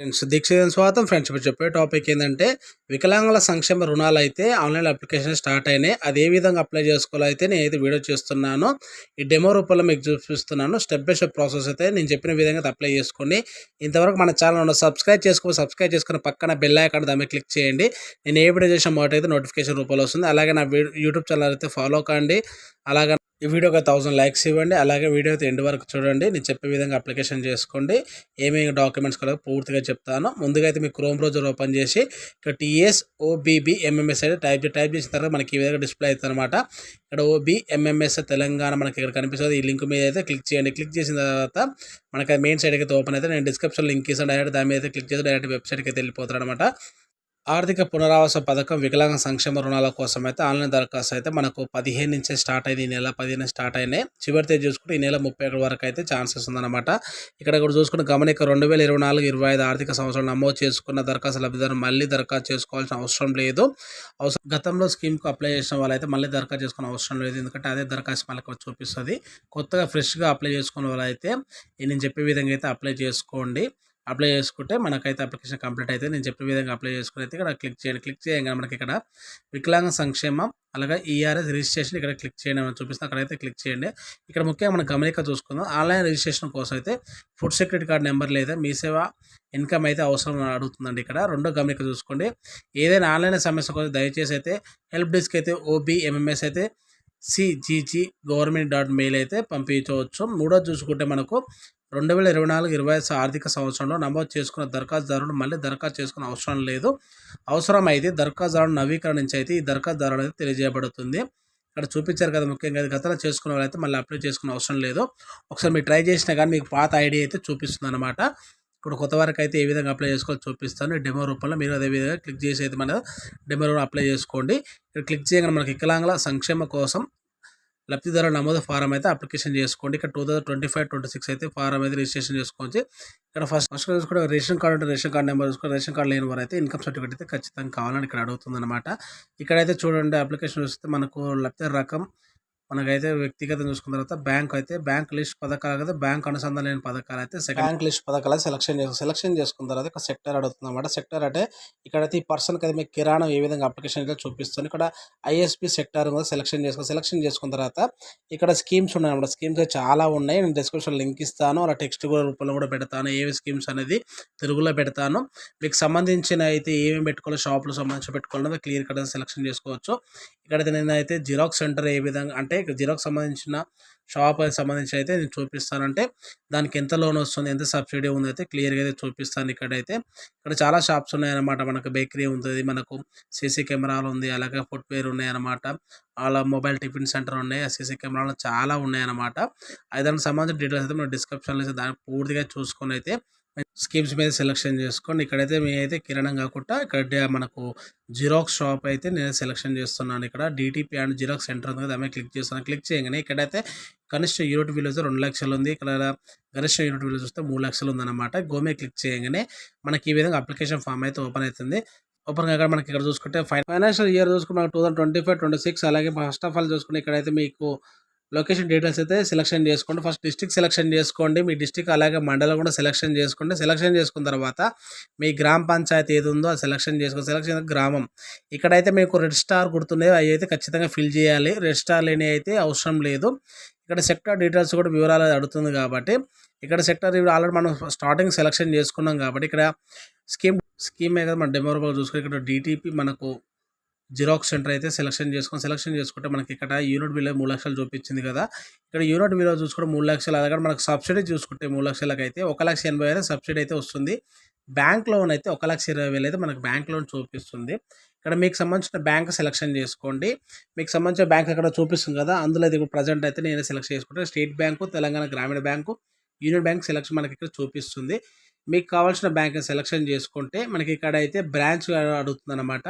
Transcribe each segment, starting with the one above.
Friends దీక్ష స్వాగతం. Friends ఇప్పుడు చెప్పే టాపిక్ ఏంటంటే వికలాంగుల సంక్షేమ రుణాలు అయితే ఆన్లైన్ అప్లికేషన్ స్టార్ట్ అయినాయి. అది ఏ విధంగా అప్లై చేసుకోవాలో అయితే నేను అయితే వీడియో చేస్తున్నాను. ఈ డెమో రూపంలో మీకు చూపిస్తున్నాను. స్టెప్ బై స్టెప్ ప్రాసెస్ అయితే నేను చెప్పిన విధంగా అప్లై చేసుకోండి ఇంతవరకు మన ఛానల్ సబ్స్క్రైబ్ చేసుకో సబ్స్క్రైబ్ చేసుకుని పక్కన బెల్ ఐకాన్ దాన్ని క్లిక్ చేయండి. నేను ఏ వీడియో చేసిన మాట అయితే నోటిఫికేషన్ రూపంలో వస్తుంది. అలాగే నా యూట్యూబ్ ఛానల్ అయితే ఫాలో కండి. అలాగే ఈ వీడియోకి థౌసండ్ లైక్స్ ఇవ్వండి. అలాగే వీడియో అయితే ఎండ్ వరకు చూడండి. నేను చెప్పే విధంగా అప్లికేషన్ చేసుకోండి. ఏమేమి డాక్యుమెంట్స్ కలగ పూర్తిగా చెప్తాను. ముందుగా అయితే మీ క్రోమ్ బ్రౌజర్ ఓపెన్ చేసి ఇక్కడ టీఎస్ ఓబీబీ ఎంఎంఎస్ అయితే టైప్ టైప్ చేసిన తర్వాత మనకి ఈ విధంగా డిస్ప్లే అవుతుంది అనమాట ఇక్కడ ఓబీ ఎంఎంఎస్ తెలంగాణ మనకి ఇక్కడ కనిపిస్తుంది. ఈ లింక్ మీద అయితే క్లిక్ చేయండి. క్లిక్ చేసిన తర్వాత మనకి మెయిన్ సైడ్ అయితే ఓపెన్ అయితే నేను డిస్క్రిప్షన్ లింక్ ఇస్తాను. డైరెక్ట్ దాని మీద అయితే క్లిక్ చేసి డైరెక్ట్ వెబ్సైట్కి అయితే వెళ్ళిపోతారు అనమాట ఆర్థిక పునరావాస పథకం వికలాంగ సంక్షేమ రుణాల కోసం అయితే ఆన్లైన్ దరఖాస్తు అయితే మనకు పదిహేను నుంచే స్టార్ట్ అయింది. ఈ నెల పదిహేను స్టార్ట్ అయినాయి. చివరి తేదీ చూసుకుంటే ఈ నెల ముప్పై ఒకటి వరకు అయితే ఛాన్సెస్ ఉందన్నమాట. ఇక్కడ కూడా చూసుకుంటే గమనిక రెండు వేల ఇరవై నాలుగు ఇరవై ఐదు ఆర్థిక సంవత్సరం నమోదు చేసుకున్న దరఖాస్తు లబ్ధిదారు మళ్ళీ దరఖాస్తు చేసుకోవాల్సిన అవసరం లేదు. అవసరం గతంలో స్కీమ్కి అప్లై చేసిన వాళ్ళైతే మళ్ళీ దరఖాస్తు చేసుకునే అవసరం లేదు. ఎందుకంటే అదే దరఖాస్తు మనకు చూపిస్తుంది. కొత్తగా ఫ్రెష్గా అప్లై చేసుకున్న వాళ్ళైతే నేను చెప్పే విధంగా అయితే అప్లై చేసుకోండి. అప్లై చేసుకుంటే మనకైతే అప్లికేషన్ కంప్లీట్ అయితే నేను చెప్పే విధంగా అప్లై చేసుకుని అయితే ఇక్కడ క్లిక్ చేయండి. క్లిక్ చేయగానే మనకి ఇక్కడ వికలాంగ సంక్షేమం అలాగే ఈఆర్ఎస్ రిజిస్ట్రేషన్ ఇక్కడ క్లిక్ చేయండి. అని చూపిస్తాను అక్కడైతే క్లిక్ చేయండి. ఇక్కడ ముఖ్యంగా మనం గమనిక చూసుకుందాం. ఆన్లైన్ రిజిస్ట్రేషన్ కోసం అయితే ఫుడ్ సెక్యూరిటీ కార్డ్ నెంబర్ లేదా మీ సేవ ఇన్కమ్ అయితే అవసరం అడుగుతుందండి ఇక్కడ. రెండో గమనిక చూసుకోండి. ఏదైనా ఆన్లైన్ సమస్య కోసం దయచేసి అయితే హెల్ప్ డెస్క్ అయితే ఓబీ ఎంఎంఎస్ అయితే సిజీజీ గవర్నమెంట్ డాట్ మెయిల్ అయితే పంపించవచ్చు. మూడో చూసుకుంటే మనకు రెండు వేల ఇరవై నాలుగు ఇరవై ఐదు ఆర్థిక సంవత్సరంలో నమోదు చేసుకున్న దరఖాస్తుదారుడు మళ్ళీ దరఖాస్తు చేసుకునే అవసరం లేదు. అవసరం అయితే దరఖాస్తుదారుడు నవీకరణ నుంచి అయితే ఈ దరఖాస్తుదారుడు అయితే తెలియజేయబడుతుంది. ఇక్కడ చూపించారు కదా ముఖ్యంగా ఇది గతంలో చేసుకున్న వాళ్ళైతే మళ్ళీ అప్లై చేసుకునే అవసరం లేదు. ఒకసారి మీరు ట్రై చేసినా కానీ మీకు పాత ఐడి అయితే చూపిస్తుంది అనమాట ఇప్పుడు కొత్త వరకు అయితే ఏ విధంగా అప్లై చేసుకోవాలో చూపిస్తాను. డెమో రూపంలో మీరు అదే విధంగా క్లిక్ చేసి అయితే మన డెమో అప్లై చేసుకోండి. ఇక్కడ క్లిక్ చేయగానే మనకి వికలాంగుల సంక్షేమ కోసం లబ్ధిదారుల నమోదు ఫారం అయితే అప్లికేషన్ చేసుకోండి. ఇక్కడ two thousand twenty five twenty six అయితే ఫారం అయితే రిజిస్ట్రేషన్ చేసుకోవచ్చు. ఇక్కడ ఫస్ట్ ఫస్ట్ చూసుకుంటే రేషన్ కార్డు ఉంటే రేషన్ కార్డు నెంబర్ చూసుకుంటే రేషన్ కార్డు లేని వారు అయితే ఇన్కమ్ సర్టిఫికేట్ అయితే ఖచ్చితంగా కావాలని ఇక్కడ అడుగుతుంది అనమాట ఇక్కడైతే చూడండి అప్లికేషన్ చూస్తే మనకు లబ్ధి రకం మనకైతే వ్యక్తిగతం చూసుకున్న తర్వాత బ్యాంక్ అయితే బ్యాంక్ లిస్ట్ పథకాలు కదా బ్యాంక్ అనుసంధానం లేని పథకాలు అయితే బ్యాంక్ లిస్ట్ పథకాలు సెలక్షన్ చేసుకు సెలక్షన్ చేసుకున్న తర్వాత ఒక సెక్టర్ అడుగుతుంది అనమాట సెక్టర్ అంటే ఇక్కడైతే ఈ పర్సన్ అయితే మీకు కిరాణం ఏ విధంగా అప్లికేషన్ అయితే చూపిస్తుంది. ఇక్కడ ఐఎస్పి సెక్టర్ సెలక్షన్ చేసుకో సెలక్షన్ చేసుకున్న తర్వాత ఇక్కడ స్కీమ్స్ ఉన్నాయి అనమాట స్కీమ్స్ చాలా ఉన్నాయి. నేను డిస్క్రిప్షన్ లింక్ ఇస్తాను. అలా టెక్స్ట్ రూపంలో కూడా పెడతాను. ఏవి స్కీమ్స్ అనేది తెలుగులో పెడతాను. మీకు సంబంధించిన అయితే ఏమేమి పెట్టుకోవాలి షాపులు సంబంధించి పెట్టుకోవాలన్నది క్లియర్ కట్ సెలక్షన్ చేసుకోవచ్చు. ఇక్కడైతే నేనైతే జిరాక్స్ సెంటర్ ఏ విధంగా అంటే జిరాక్స్ సంబంధించిన షాప్ సంబంధించి అయితే నేను చూపిస్తానంటే దానికి ఎంత లోన్ వస్తుంది ఎంత సబ్సిడీ ఉంది అయితే క్లియర్గా అయితే చూపిస్తాను ఇక్కడైతే. ఇక్కడ చాలా షాప్స్ ఉన్నాయన్నమాట. మనకు బేకరీ ఉంటుంది మనకు సీసీ కెమెరాలు ఉంది అలాగే ఫుట్వేర్ ఉన్నాయన్నమాట. వాళ్ళ మొబైల్ టిఫిన్ సెంటర్ ఉన్నాయి ఆ సీసీ కెమెరాలు చాలా ఉన్నాయన్నమాట. దానికి సంబంధించిన డీటెయిల్స్ అయితే మనం డిస్క్రిప్షన్లో అయితే దాన్ని పూర్తిగా చూసుకొని అయితే స్కీమ్స్ మీద సెలెక్షన్ చేసుకోండి ఇక్కడైతే మీ అయితే కిరణం కాకుండా ఇక్కడ మనకు జిరాక్స్ షాప్ అయితే నేను సెలెక్షన్ చేస్తున్నాను. ఇక్కడ డిటిపి అండ్ జిరాక్స్ సెంటర్ ఉంది కదా క్లిక్ చేస్తున్నాను క్లిక్ చేయగానే ఇక్కడైతే కనిష్ట యూనిట్ విలేజ్ రెండు లక్షలు ఉంది. ఇక్కడ గరిష్ట యూనిట్ విలువ చూస్తే మూడు లక్షలు ఉందన్నమాట. గోమే క్లిక్ చేయగానే మనకి ఈ విధంగా అప్లికేషన్ ఫామ్ అయితే ఓపెన్ అవుతుంది. ఓపెన్ కాక మనకి ఇక్కడ చూసుకుంటే ఫైనాన్షియల్ ఇయర్ చూసుకుంటే మనకు two thousand twenty five twenty six అలాగే ఫస్ట్ ఆఫ్ ఆల్ చూసుకుంటే ఇక్కడైతే మీకు లొకేషన్ డీటెయిల్స్ అయితే సెలెక్షన్ చేసుకోండి. ఫస్ట్ డిస్టిక్ సెలెక్షన్ చేసుకోండి. మీ డిస్టిక్ అలాగే మండలం కూడా సెలెక్షన్ చేసుకోండి. సెలెక్షన్ చేసుకున్న తర్వాత మీ గ్రామ పంచాయతీ ఏది ఉందో అది సెలెక్షన్ చేసుకోండి సెలెక్షన్ గ్రామం. ఇక్కడైతే మీకు రెడ్ స్టార్ గుర్తున్నాయి అవి అయితే ఖచ్చితంగా ఫిల్ చేయాలి. రెడ్ స్టార్ లేని అయితే అవసరం లేదు. ఇక్కడ సెక్టర్ డీటెయిల్స్ కూడా వివరాలు అడుగుతుంది కాబట్టి ఇక్కడ సెక్టర్ ఆల్రెడీ మనం స్టార్టింగ్ సెలెక్షన్ చేసుకున్నాం కాబట్టి ఇక్కడ స్కీమ్ స్కీమే కదా మన డెమోరబుల్ చూసుకుని ఇక్కడ డీటీపీ మనకు జిరాక్స్ సెంటర్ అయితే సెలెక్షన్ చేసుకొని సెలెక్షన్ చేసుకుంటే మనకి ఇక్కడ యూనిట్ విలువ మూడు లక్షలు చూపించింది కదా. ఇక్కడ యూనిట్ విలువ చూసుకుంటే మూడు లక్షలు అలాగే మనకు సబ్సిడీ చూసుకుంటే మూడు లక్షలకు అయితే ఒక లక్ష ఎనభై వేల సబ్సిడీ అయితే వస్తుంది. బ్యాంక్ లోన్ అయితే ఒక లక్ష ఇరవై వేలు అయితే మనకు బ్యాంక్ లోన్ చూపిస్తుంది. ఇక్కడ మీకు సంబంధించిన బ్యాంక్ సెలెక్షన్ చేసుకోండి. మీకు సంబంధించిన బ్యాంక్ అక్కడ చూపిస్తుంది కదా అందులో ఇప్పుడు ప్రజెంట్ అయితే నేను సెలెక్ట్ చేసుకుంటే స్టేట్ బ్యాంకు తెలంగాణ గ్రామీణ బ్యాంకు యూనియన్ బ్యాంక్ సెలెక్షన్ మనకి ఇక్కడ చూపిస్తుంది. మీకు కావాల్సిన బ్యాంక్ని సెలెక్షన్ చేసుకుంటే మనకి ఇక్కడ అయితే బ్రాంచ్ అడుగుతుంది అనమాట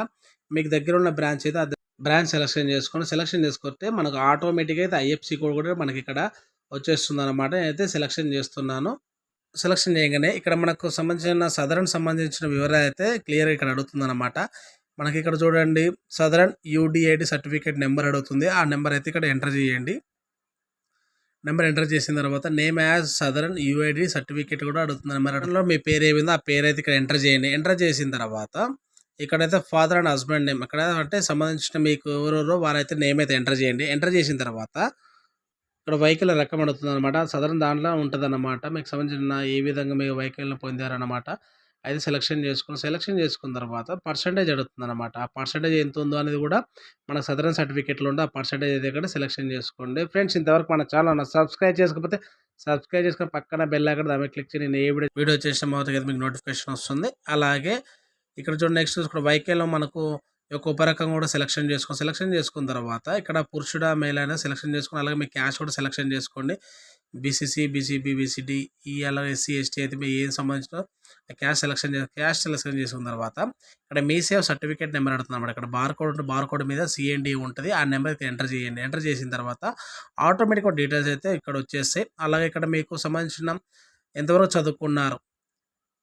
మీకు దగ్గర ఉన్న బ్రాంచ్ అయితే ఆ బ్రాంచ్ సెలెక్షన్ చేసుకొని సెలెక్షన్ చేసుకుంటే మనకు ఆటోమేటిక్గా అయితే ఐఎఫ్సి కోడ్ కూడా మనకి ఇక్కడ వచ్చేస్తుంది అనమాట నేనైతే సెలెక్షన్ చేస్తున్నాను. సెలెక్షన్ చేయగానే ఇక్కడ మనకు సంబంధించిన సదరన్ సంబంధించిన వివరాలు అయితే క్లియర్గా ఇక్కడ అడుగుతుంది అనమాట మనకి ఇక్కడ చూడండి సదరన్ యూడిఐడి సర్టిఫికేట్ నెంబర్ అడుగుతుంది. ఆ నెంబర్ అయితే ఇక్కడ ఎంటర్ చేయండి. నెంబర్ ఎంటర్ చేసిన తర్వాత నేమ్ యాజ్ సదరన్ యూఐడి సర్టిఫికేట్ కూడా అడుగుతుంది మరి మీ పేరు ఏమైందో ఆ పేరు అయితే ఇక్కడ ఎంటర్ చేయండి. ఎంటర్ చేసిన తర్వాత ఇక్కడైతే ఫాదర్ అండ్ హస్బెండ్ నేమ్ ఇక్కడ అంటే సంబంధించిన మీకు ఎవరెవరో వారైతే నేమ్ అయితే ఎంటర్ చేయండి. ఎంటర్ చేసిన తర్వాత ఇక్కడ వెహికల్ రకం అడుగుతుంది అనమాట సదరన్ దాంట్లో ఉంటుంది మీకు సంబంధించిన ఏ విధంగా మీరు వెహికల్ని పొందారనమాట అయితే సెలెక్షన్ చేసుకుని సెలెక్షన్ చేసుకున్న తర్వాత పర్సంటేజ్ అడుగుతుంది అనమాట ఆ పర్సంటేజ్ ఎంత ఉందో అనేది కూడా మన సదరన్ సర్టిఫికేట్లో ఉంటే ఆ పర్సంటేజ్ అయితే కూడా సెలెక్షన్ చేసుకోండి. ఫ్రెండ్స్ ఇంతవరకు మన ఛానల్ సబ్స్క్రైబ్ చేసుకోకపోతే సబ్స్క్రైబ్ చేసుకుని పక్కన బెల్ అక్కడ దాని క్లిక్ చేయండి. నేను ఏ వీడియో వీడియో చేసిన మొదటి మీకు నోటిఫికేషన్ వస్తుంది. అలాగే ఇక్కడ చూడండి నెక్స్ట్ ఇక్కడ వెహికల్లో మనకు యొక్క ఉపరకం కూడా సెలెక్షన్ చేసుకోండి సెలెక్షన్ చేసుకున్న తర్వాత ఇక్కడ పురుషుడా మేల్ అయినా సెలెక్షన్ చేసుకుని అలాగే మీ క్యాష్ కూడా సెలెక్షన్ చేసుకోండి. బీసీసీ బీసీబీ బీసీడీ ఈ అలాగే ఎస్సీ ఎస్టీ అయితే మీ ఏం సంబంధించిన క్యాష్ సెలెక్షన్ చేసి క్యాష్ సెలెక్షన్ చేసుకున్న తర్వాత ఇక్కడ మీ సేవ్ సర్టిఫికేట్ నెంబర్ అడుగుతుంది ఇక్కడ బార్ కోడ్ ఉంటే బార్ కోడ్ మీద సిఎండి ఉంటుంది. ఆ నెంబర్ అయితే ఎంటర్ చేయండి. ఎంటర్ చేసిన తర్వాత ఆటోమేటిక్గా డీటెయిల్స్ అయితే ఇక్కడ వచ్చేస్తాయి. అలాగే ఇక్కడ మీకు సంబంధించిన ఎంతవరకు చదువుకున్నారు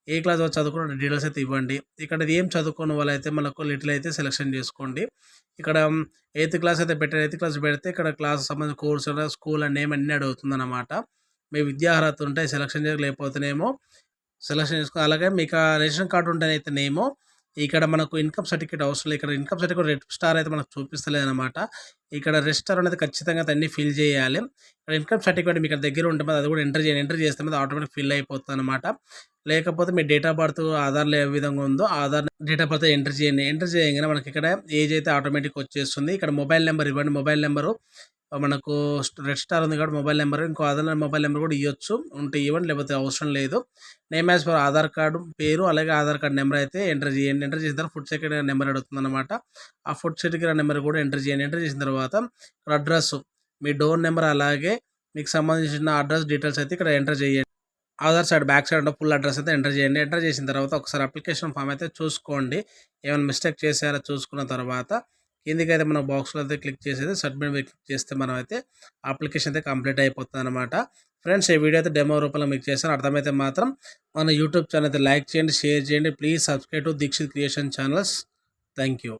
ఏ క్లాస్ వాళ్ళు చదువుకున్న డీటెయిల్స్ అయితే ఇవ్వండి. ఇక్కడ ఏం చదువుకున్న అయితే మనకు లిటిల్ అయితే సెలెక్షన్ చేసుకోండి. ఇక్కడ ఎయిత్ క్లాస్ అయితే పెట్టారు ఎయిత్ క్లాస్ పెడితే ఇక్కడ క్లాస్ సంబంధించిన కోర్సు స్కూల్ అండ్ నేమ్ అన్నీ అడుగుతుంది అనమాట మీ విద్యార్హత ఉంటే సెలెక్షన్ చేయలేకపోతేనేమో సెలెక్షన్ చేసుకో అలాగే మీకు ఆ రేషన్ కార్డు ఉంటేనైతేనేమో ఇక్కడ మనకు ఇన్కమ్ సర్టిఫికేట్ అవసరం లేదు. ఇక్కడ ఇన్కమ్ సర్టిఫికేట్ రెడ్ స్టార్ అయితే మనకు చూపిస్తలేదు అనమాట ఇక్కడ రెజిస్టర్ అనేది ఖచ్చితంగా అన్ని ఫిల్ చేయాలి. ఇక్కడ ఇన్కమ్ సర్టిఫికేట్ మీకు దగ్గర ఉంటుంది అది కూడా ఎంటర్ చేయండి. ఎంటర్ చేస్తే మీద ఆటోమేటిక్ ఫిల్ అయిపోతుంది అనమాట లేకపోతే మీ డేట్ ఆఫ్ బర్త్ ఆధార్ ఏ విధంగా ఉందో Aadhaar date of birth enter చేయండి. ఎంటర్ చేయగానే మనకి ఇక్కడ ఏజ్ అయితే ఆటోమేటిక్ వచ్చేస్తుంది. ఇక్కడ మొబైల్ నెంబర్ ఇవ్వండి. మొబైల్ నెంబరు మనకు రెడ్ స్టార్ ఉంది కాబట్టి మొబైల్ నెంబర్ ఇంకో ఆధార్ మొబైల్ నెంబర్ కూడా ఇవ్వచ్చు ఉంటే ఇవ్వండి లేకపోతే అవసరం లేదు. Name as per Aadhaar card పేరు అలాగే ఆధార్ కార్డు నెంబర్ అయితే ఎంటర్ చేయండి. ఎంటర్ చేసిన తర్వాత ఫుడ్ సెక్రటరీ నెంబర్ అడుగుతుంది అనమాట ఆ ఫుడ్ సెక్రటరీ నెంబర్ కూడా ఎంటర్ చేయండి. ఎంటర్ చేసిన తర్వాత అడ్రస్ మీ డోర్ నెంబర్ అలాగే మీకు సంబంధించిన అడ్రస్ డీటెయిల్స్ అయితే ఇక్కడ ఎంటర్ చేయండి. Aadhaar side back side full address అయితే ఎంటర్ చేయండి. ఎంటర్ చేసిన తర్వాత ఒకసారి అప్లికేషన్ ఫామ్ అయితే చూసుకోండి. ఏమైనా మిస్టేక్ చేశారో చూసుకున్న తర్వాత కిందకైతే మనం బాక్స్లో అయితే క్లిక్ చేసేది సబ్మిట్ క్లిక్ చేస్తే మనం అయితే అప్లికేషన్ అయితే కంప్లీట్ అయిపోతుంది అనమాట ఫ్రెండ్స్ ఈ వీడియో అయితే డెమో రూపంలో మీకు చేశాను. అర్థమైతే మాత్రం మన యూట్యూబ్ ఛానల్ అయితే లైక్ చేయండి షేర్ చేయండి. Please subscribe to Dikshit creation channels. Thank you